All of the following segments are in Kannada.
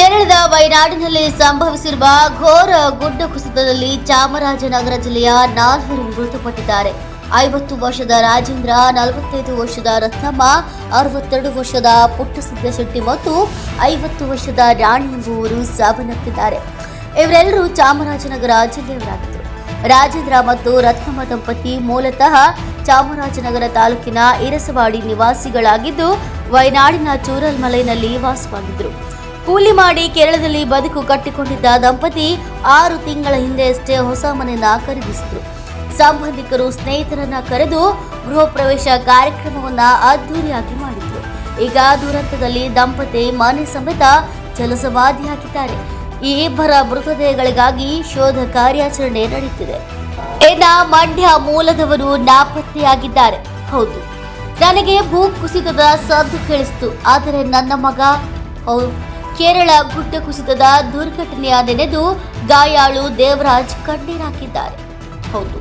ಕೇರಳದ ವಯನಾಡಿನಲ್ಲಿ ಸಂಭವಿಸಿರುವ ಘೋರ ಗುಡ್ಡ ಕುಸಿತದಲ್ಲಿ ಚಾಮರಾಜನಗರ ಜಿಲ್ಲೆಯ ನಾಲ್ವರು ಮೃತಪಟ್ಟಿದ್ದಾರೆ. ಐವತ್ತು ವರ್ಷದ ರಾಜೇಂದ್ರ, ನಲವತ್ತೈದು ವರ್ಷದ ರತ್ನಮ್ಮ, ಅರವತ್ತೆರಡು ವರ್ಷದ ಪುಟ್ಟಸಿದ್ದ ಶೆಟ್ಟಿ ಮತ್ತು ಐವತ್ತು ವರ್ಷದ ರಾಣಿ ಎಂಬುವರು ಸಾವನ್ನಪ್ಪಿದ್ದಾರೆ. ಇವರೆಲ್ಲರೂ ಚಾಮರಾಜನಗರ ಜಿಲ್ಲೆಯವರಾಗಿದ್ದರು. ರಾಜೇಂದ್ರ ಮತ್ತು ರತ್ನಮ್ಮ ದಂಪತಿ ಮೂಲತಃ ಚಾಮರಾಜನಗರ ತಾಲೂಕಿನ ಇರಸವಾಡಿ ನಿವಾಸಿಗಳಾಗಿದ್ದು, ವಯನಾಡಿನ ಚೂರಲ್ಮಲೆಯಲ್ಲಿ ವಾಸವಾಗಿದ್ದರು. ಕೂಲಿ ಮಾಡಿ ಕೇರಳದಲ್ಲಿ ಬದುಕು ಕಟ್ಟಿಕೊಂಡಿದ್ದ ದಂಪತಿ ಆರು ತಿಂಗಳ ಹಿಂದೆಯಷ್ಟೇ ಹೊಸ ಮನೆಯನ್ನ ಖರೀದಿಸಿದ್ರು. ಸಂಬಂಧಿಕರು ಸ್ನೇಹಿತರನ್ನ ಕರೆದು ಗೃಹ ಪ್ರವೇಶ ಕಾರ್ಯಕ್ರಮವನ್ನ ಅದ್ದೂರಿಯಾಗಿ ಮಾಡಿದ್ರು. ಈಗ ದುರಂತದಲ್ಲಿ ದಂಪತಿ ಮನೆ ಸಮೇತ ಜಲಸಮಾಧಿಯಾಗಿದ್ದಾರೆ ಈ ಇಬ್ಬರ ಮೃತದೇಹಗಳಿಗಾಗಿ ಶೋಧ ಕಾರ್ಯಾಚರಣೆ ನಡೆಯುತ್ತಿದೆ ಇನ್ನ ಮಂಡ್ಯ ಮೂಲದವರು ನಾಪತ್ತೆಯಾಗಿದ್ದಾರೆ. ಹೌದು. ನನಗೆ ಭೂ ಕುಸಿತದ ಸದ್ದು ಕೇಳಿಸ್ತು. ಆದರೆ ನನ್ನ ಮಗ, ಹೌದು. ಕೇರಳ ಗುಡ್ಡ ಕುಸಿತದ ದುರ್ಘಟನೆಯ ನೆನೆದು ಗಾಯಾಳು ದೇವರಾಜ್ ಕಣ್ಣೀರಾಕಿದ್ದಾರೆ ಹೌದು,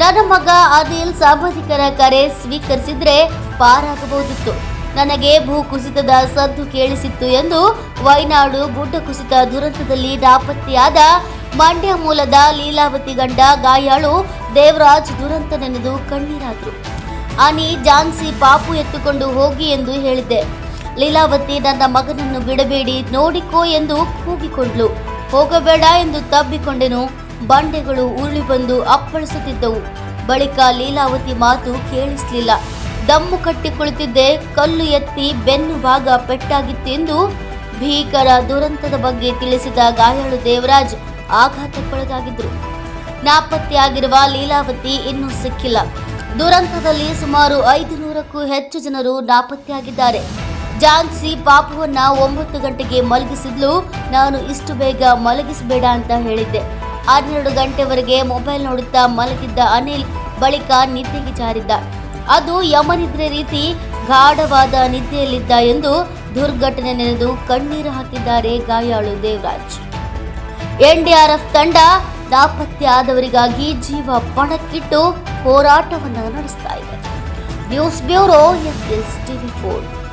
ನನ್ನ ಮಗ ಅನಿಲ್ ಸಾಂಬಾಧಿಕರ ಕರೆ ಸ್ವೀಕರಿಸಿದ್ರೆ ಪಾರಾಗಬಹುದಿತ್ತು. ನನಗೆ ಭೂ ಕುಸಿತದ ಸದ್ದು ಕೇಳಿಸಿತ್ತು ಎಂದು ವೈನಾಡು ಗುಡ್ಡ ಕುಸಿತ ದುರಂತದಲ್ಲಿ ನಾಪತ್ತೆಯಾದ ಮಂಡ್ಯ ಮೂಲದ ಲೀಲಾವತಿ ಗಂಡ ಗಾಯಾಳು ದೇವರಾಜ್ ದುರಂತ ನೆನೆದು ಕಣ್ಣೀರಾದರು. ಅನಿ ಜಾನ್ಸಿ ಪಾಪು ಎತ್ತುಕೊಂಡು ಹೋಗಿ ಎಂದು ಹೇಳಿದ್ದೆ. ಲೀಲಾವತಿ ನನ್ನ ಮಗನನ್ನು ಬಿಡಬೇಡಿ, ನೋಡಿಕೋ ಎಂದು ಕೂಗಿಕೊಂಡ್ಲು ಹೋಗಬೇಡ ಎಂದು ತಬ್ಬಿಕೊಂಡೆನು. ಬಂಡೆಗಳು ಉರುಳಿ ಬಂದು ಅಪ್ಪಳಿಸುತ್ತಿದ್ದವು. ಬಳಿಕ ಲೀಲಾವತಿ ಮಾತು ಕೇಳಿಸಲಿಲ್ಲ. ದಮ್ಮು ಕಟ್ಟಿ ಕುಳಿತಿದ್ದೆ, ಕಲ್ಲು ಎತ್ತಿ ಬೆನ್ನು ಭಾಗ ಪೆಟ್ಟಾಗಿತ್ತು ಎಂದು ಭೀಕರ ದುರಂತದ ಬಗ್ಗೆ ತಿಳಿಸಿದ ಗಾಯಾಳು ದೇವರಾಜ್ ಆಘಾತಕ್ಕೊಳಗಾಗಿದ್ರು ನಾಪತ್ತೆಯಾಗಿರುವ ಲೀಲಾವತಿ ಇನ್ನೂ ಸಿಕ್ಕಿಲ್ಲ. ದುರಂತದಲ್ಲಿ ಸುಮಾರು ಐದು ನೂರಕ್ಕೂ ಹೆಚ್ಚು ಜನರು ನಾಪತ್ತೆಯಾಗಿದ್ದಾರೆ. ಜಾನ್ಸಿ ಪಾಪುವನ್ನ ಒಂಬತ್ತು ಗಂಟೆಗೆ ಮಲಗಿಸಿದ್ಲು. ನಾನು ಇಷ್ಟು ಬೇಗ ಮಲಗಿಸಬೇಡ ಅಂತ ಹೇಳಿದ್ದೆ. ಹನ್ನೆರಡು ಗಂಟೆವರೆಗೆ ಮೊಬೈಲ್ ನೋಡುತ್ತಾ ಮಲಗಿದ್ದ ಅನಿಲ್ ಬಳಿಕ ನಿದ್ದೆಗೆ ಜಾರಿದ್ದ. ಅದು ಯಮನಿದ್ರೆ ರೀತಿ ಗಾಢವಾದ ನಿದ್ದೆಯಲ್ಲಿದ್ದ ಎಂದು ದುರ್ಘಟನೆ ನೆನೆದು ಕಣ್ಣೀರು ಹಾಕಿದ್ದಾರೆ ಗಾಯಾಳು ದೇವರಾಜ್. ಎನ್ಡಿಆರ್ಎಫ್ ತಂಡ ನಾಪತ್ತೆ ಆದವರಿಗಾಗಿ ಜೀವ ಪಣಕ್ಕಿಟ್ಟು ಹೋರಾಟವನ್ನು ನಡೆಸ್ತಾ ಇದೆ. News bureau S TV four.